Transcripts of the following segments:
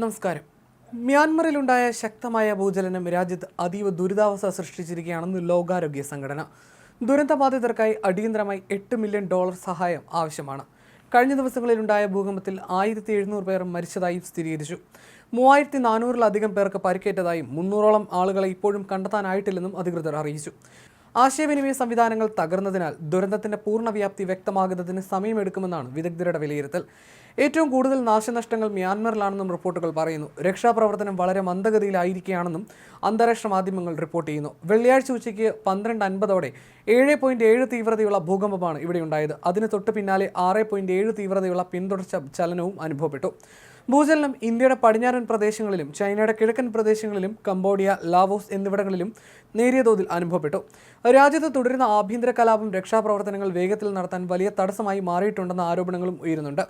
നമസ്കാരം. മ്യാൻമറിലുണ്ടായ ശക്തമായ ഭൂചലനം രാജ്യത്ത് അതീവ ദുരിതാവസ്ഥ സൃഷ്ടിച്ചിരിക്കുകയാണെന്ന് ലോകാരോഗ്യ സംഘടന. ദുരന്തബാധിതർക്കായി അടിയന്തരമായി എട്ട് മില്യൺ ഡോളർ സഹായം ആവശ്യമാണ്. കഴിഞ്ഞ ദിവസങ്ങളിലുണ്ടായ ഭൂകമ്പത്തിൽ ആയിരത്തി എഴുന്നൂറ് പേർ മരിച്ചതായും സ്ഥിരീകരിച്ചു. മൂവായിരത്തി നാനൂറിലധികം പേർക്ക് പരിക്കേറ്റതായും മുന്നൂറോളം ആളുകളെ ഇപ്പോഴും കണ്ടെത്താനായിട്ടില്ലെന്നും അധികൃതർ അറിയിച്ചു. ആശയവിനിമയ സംവിധാനങ്ങൾ തകർന്നതിനാൽ ദുരന്തത്തിന്റെ പൂർണവ്യാപ്തി വ്യക്തമാകുന്നതിന് സമയമെടുക്കുമെന്നാണ് വിദഗ്ധരുടെ വിലയിരുത്തൽ. ഏറ്റവും കൂടുതൽ നാശനഷ്ടങ്ങൾ മ്യാൻമറിലാണെന്നും റിപ്പോർട്ടുകൾ പറയുന്നു. രക്ഷാപ്രവർത്തനം വളരെ മന്ദഗതിയിലായിരിക്കുകയാണെന്നും അന്താരാഷ്ട്ര മാധ്യമങ്ങൾ റിപ്പോർട്ട് ചെയ്യുന്നു. വെള്ളിയാഴ്ച ഉച്ചയ്ക്ക് പന്ത്രണ്ട് അൻപതോടെ ഏഴ് പോയിന്റ് ഏഴ് തീവ്രതയുള്ള ഭൂകമ്പമാണ് ഇവിടെ ഉണ്ടായത് അതിന് തൊട്ട് പിന്നാലെ ആറ് പോയിന്റ് ഏഴ് തീവ്രതയുള്ള പിന്തുടർച്ച ചലനവും അനുഭവപ്പെട്ടു. ഭൂചലനം ഇന്ത്യയുടെ പടിഞ്ഞാറൻ പ്രദേശങ്ങളിലും ചൈനയുടെ കിഴക്കൻ പ്രദേശങ്ങളിലും കംബോഡിയ ലാവോസ് എന്നിവിടങ്ങളിലും നേരിയ തോതിൽ അനുഭവപ്പെട്ടു. രാജ്യത്ത് തുടരുന്ന ആഭ്യന്തര കലാപം രക്ഷാപ്രവർത്തനങ്ങൾ വേഗത്തിൽ നടത്താൻ വലിയ തടസ്സമായി മാറിയിട്ടുണ്ടെന്ന ആരോപണങ്ങളും ഉയരുന്നുണ്ട്.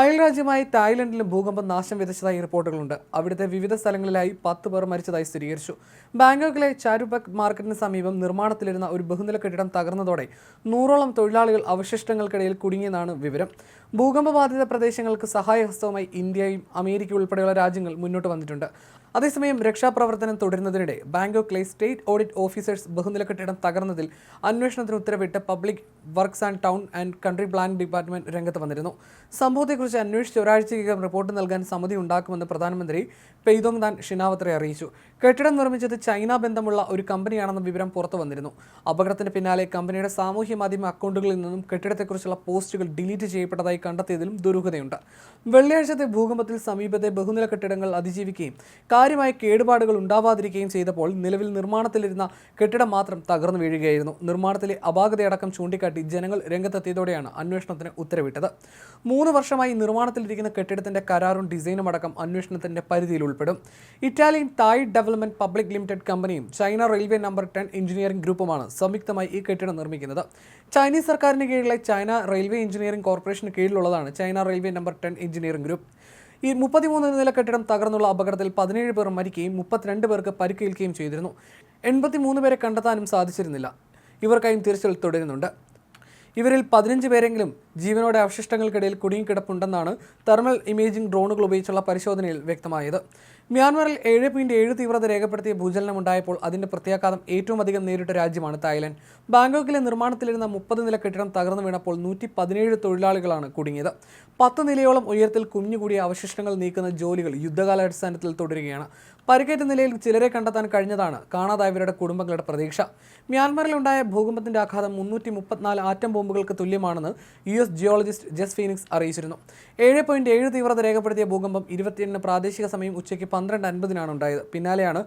അയൽരാജ്യമായി തായ്ലൻഡിലും ഭൂകമ്പം നാശം വിതച്ചതായി റിപ്പോർട്ടുകളുണ്ട്. അവിടുത്തെ വിവിധ സ്ഥലങ്ങളിലായി പത്ത് പേർ മരിച്ചതായി സ്ഥിരീകരിച്ചു. ബാങ്കോക്കിലെ ചാരുബക് മാർക്കറ്റിന് സമീപം നിർമ്മാണത്തിലിരുന്ന ഒരു ബഹുനില കെട്ടിടം തകർന്നതോടെ നൂറോളം തൊഴിലാളികൾ അവശിഷ്ടങ്ങൾക്കിടയിൽ കുടുങ്ങിയെന്നാണ് വിവരം. ഭൂകമ്പബാധിത പ്രദേശങ്ങൾക്ക് സഹായഹസ്തവുമായി ഇന്ത്യയും അമേരിക്ക ഉൾപ്പെടെയുള്ള രാജ്യങ്ങൾ മുന്നോട്ട് വന്നിട്ടുണ്ട്. അതേസമയം രക്ഷാപ്രവർത്തനം തുടരുന്നതിനിടെ ബാങ്കോക്കിലെ സ്റ്റേറ്റ് ഓഡിറ്റ് ഓഫീസേഴ്സ് ബഹുനില കെട്ടിടം തകർന്നതിൽ അന്വേഷണത്തിന് ഉത്തരവിട്ട് public works and town and country planning department രംഗത്ത് വന്നിരുന്നു. സംഭവത്തെക്കുറിച്ച് അന്വേഷിച്ച് ഒരാഴ്ചയ്ക്കകം റിപ്പോർട്ട് നൽകാൻ സമിതി ഉണ്ടാക്കുമെന്ന് പ്രധാനമന്ത്രി പെയ്തോങ് ദാൻ ഷിനാവത്രെ അറിയിച്ചു. കെട്ടിടം നിർമ്മിച്ചത് ചൈന ബന്ധമുള്ള ഒരു കമ്പനിയാണെന്ന വിവരം പുറത്തു വന്നിരുന്നു. അപകടത്തിന് പിന്നാലെ കമ്പനിയുടെ സാമൂഹ്യ മാധ്യമ അക്കൗണ്ടുകളിൽ നിന്നും കെട്ടിടത്തെക്കുറിച്ചുള്ള പോസ്റ്റുകൾ ഡിലീറ്റ് ചെയ്യപ്പെട്ടതായി കണ്ടെത്തിയതിലും ദുരൂഹതയുണ്ട്. വെള്ളിയാഴ്ചത്തെ ഭൂകമ്പത്തിൽ സമീപത്തെ ബഹുനില കെട്ടിടങ്ങൾ അതിജീവിക്കുകയും കാര്യമായ കേടുപാടുകൾ ഉണ്ടാവാതിരിക്കുകയും ചെയ്തപ്പോൾ നിലവിൽ നിർമ്മാണത്തിലിരുന്ന കെട്ടിടം മാത്രം തകർന്നു വീഴുകയായിരുന്നു. നിർമ്മാണത്തിലെ അപാകതയടക്കം ചൂണ്ടിക്കാട്ടി ജനങ്ങൾ രംഗത്തെത്തിയതോടെയാണ് അന്വേഷണത്തിന് ഉത്തരവിട്ടത്. മൂന്ന് വർഷമായി നിർമ്മാണത്തിലിരിക്കുന്ന കെട്ടിടത്തിന്റെ കരാറും ഡിസൈനും അടക്കം അന്വേഷണത്തിന്റെ പരിധിയിൽ ഉൾപ്പെടും Italian Thai development public limited കമ്പനിയും China railway number ten engineering ഗ്രൂപ്പുമാണ് സംയുക്തമായി ഈ കെട്ടിടം നിർമ്മിക്കുന്നത്. ചൈനീസ് സർക്കാരിന് കീഴിലെ ചൈന റെയിൽവേ എഞ്ചിനീയറിംഗ് കോർപ്പറേഷന് കീഴിലുള്ളതാണ് China railway number ten engineering group. ഈ മുപ്പത്തിമൂന്ന് നില കെട്ടിടം തകർന്നുള്ള അപകടത്തിൽ പതിനേഴ് പേർ മരിക്കുകയും മുപ്പത്തിരണ്ട് പേർക്ക് പരിക്കേൽക്കുകയും ചെയ്തിരുന്നു. എൺപത്തിമൂന്ന് പേരെ കണ്ടെത്താനും സാധിച്ചിരുന്നില്ല. ഇവർക്കായും തിരച്ചിൽ തുടരുന്നുണ്ട്. ഇവരിൽ പതിനഞ്ച് പേരെങ്കിലും ജീവനോടെ അവശിഷ്ടങ്ങൾക്കിടയിൽ കുടുങ്ങിക്കിടപ്പുണ്ടെന്നാണ് തെർമൽ ഇമേജിംഗ് ഡ്രോണുകൾ ഉപയോഗിച്ചുള്ള പരിശോധനയിൽ വ്യക്തമായത്. മ്യാൻമറിൽ ഏഴ് പോയിന്റ് ഏഴ് തീവ്രത രേഖപ്പെടുത്തിയ ഭൂചലനം ഉണ്ടായപ്പോൾ അതിന്റെ പ്രത്യാഘാതം ഏറ്റവും അധികം നേരിട്ട രാജ്യമാണ് തായ്ലൻഡ്. ബാങ്കോക്കിലെ നിർമ്മാണത്തിലിരുന്ന മുപ്പത് നില കെട്ടിടം തകർന്നു വീണപ്പോൾ നൂറ്റി പതിനേഴ് തൊഴിലാളികളാണ് കുടുങ്ങിയത്. പത്ത് നിലയോളം ഉയരത്തിൽ കുഞ്ഞുകൂടിയ അവശിഷ്ടങ്ങൾ നീക്കുന്ന ജോലികൾ യുദ്ധകാലാടിസ്ഥാനത്തിൽ തുടരുകയാണ്. പരിക്കേറ്റ നിലയിൽ ചിലരെ കണ്ടെത്താൻ കഴിഞ്ഞതാണ്. കാണാതായവരുടെ കുടുംബങ്ങളുടെ പ്രതീക്ഷ. മ്യാൻമറിലുണ്ടായ ഭൂകമ്പത്തിന്റെ ആഘാതം മുന്നൂറ്റി മുപ്പത്തിനാല് ആറ്റം ബോംബുകൾക്ക് തുല്യമാണെന്ന് U S geologist Jess Phoenix അറിയിച്ചിരുന്നു. ഏഴ് പോയിന്റ് ഏഴ് തീവ്രത രേഖപ്പെടുത്തിയ ഭൂകമ്പം ഇരുപത്തിയേഴിന് പ്രാദേശിക സമയം ഉച്ചയ്ക്ക് പന്ത്രണ്ട് അൻപതിനാണ് ഉണ്ടായത്. പിന്നാലെയാണ്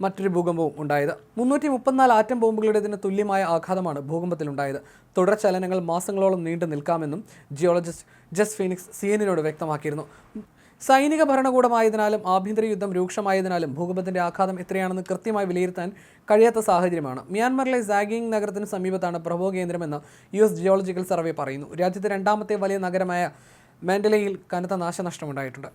മറ്റൊരു ഭൂകമ്പവും ഉണ്ടായത്. മുന്നൂറ്റി മുപ്പത്തിനാല് ആറ്റം ബോംബുകളുടേതിന് തുല്യമായ ആഘാതമാണ് ഭൂകമ്പത്തിലുണ്ടായത്. തുടർ ചലനങ്ങൾ മാസങ്ങളോളം നീണ്ടു നിൽക്കാമെന്നും ജിയോളജിസ്റ്റ് ജസ് ഫീനിക്സ് സി എന്നിനോട് വ്യക്തമാക്കിയിരുന്നു. സൈനിക ഭരണകൂടമായതിനാലും ആഭ്യന്തര യുദ്ധം രൂക്ഷമായതിനാലും ഭൂകമ്പത്തിന്റെ ആഘാതം എത്രയാണെന്ന് കൃത്യമായി വിലയിരുത്താൻ കഴിയാത്ത സാഹചര്യമാണ്. മ്യാൻമറിലെ സാഗിങ് നഗരത്തിന് സമീപത്താണ് പ്രഭോ കേന്ദ്രമെന്ന് യു എസ് ജിയോളജിക്കൽ സർവേ പറയുന്നു. രാജ്യത്തെ രണ്ടാമത്തെ വലിയ നഗരമായ മാൻഡലയിൽ കനത്ത നാശനഷ്ടമുണ്ടായിട്ടുണ്ട്.